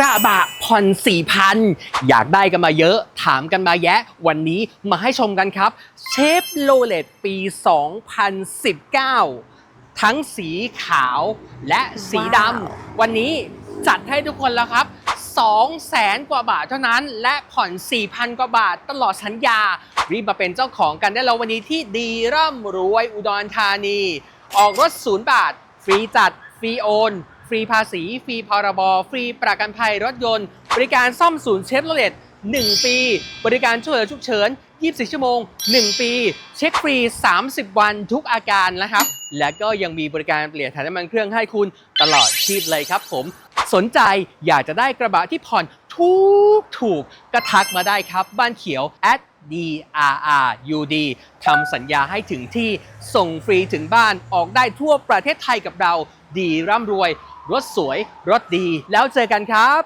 กระบะผ่อน4,000อยากได้กันมาเยอะ ถามกันมาแยะ วันนี้มาให้ชมกันครับ เชฟโ o เลตปี 2019 ทั้งสีขาวและสีดว้าวำวันนี้จัดให้ทุกคนแล้วครับ2แสนกว่าบาทเท่านั้น และผ่อน 4,000 กว่าบาทตลอดสัญญา รีบมาเป็นเจ้าของกันได้แล้ววันนี้ที่ดีร่ำรวยอุดรธานี ออกรถศูนย์บาท ฟรีจัด ฟรีโอน ฟรีภาษี ฟรีพรบ ฟรีประกันภัยรถยนต์ บริการซ่อมศูนย์เชฟโรเลต1 ปี บริการช่วยเหลือฉุกเฉิน 24 ชั่วโมง 1 ปี เช็คฟรี 30 วันทุกอาการนะครับ และก็ยังมีบริการเปลี่ยนถ่ายน้ำมันเครื่องให้คุณตลอดชีพเลยครับผม สนใจอยากจะได้กระบะที่ผ่อนถูกถูกกระทักมาได้ครับ บ้านเขียว at DRRUD ทำสัญญาให้ถึงที่ส่งฟรีถึงบ้านออกได้ทั่วประเทศไทยกับเรา ดีร่ำรวย รถสวย รถดี แล้วเจอกันครับ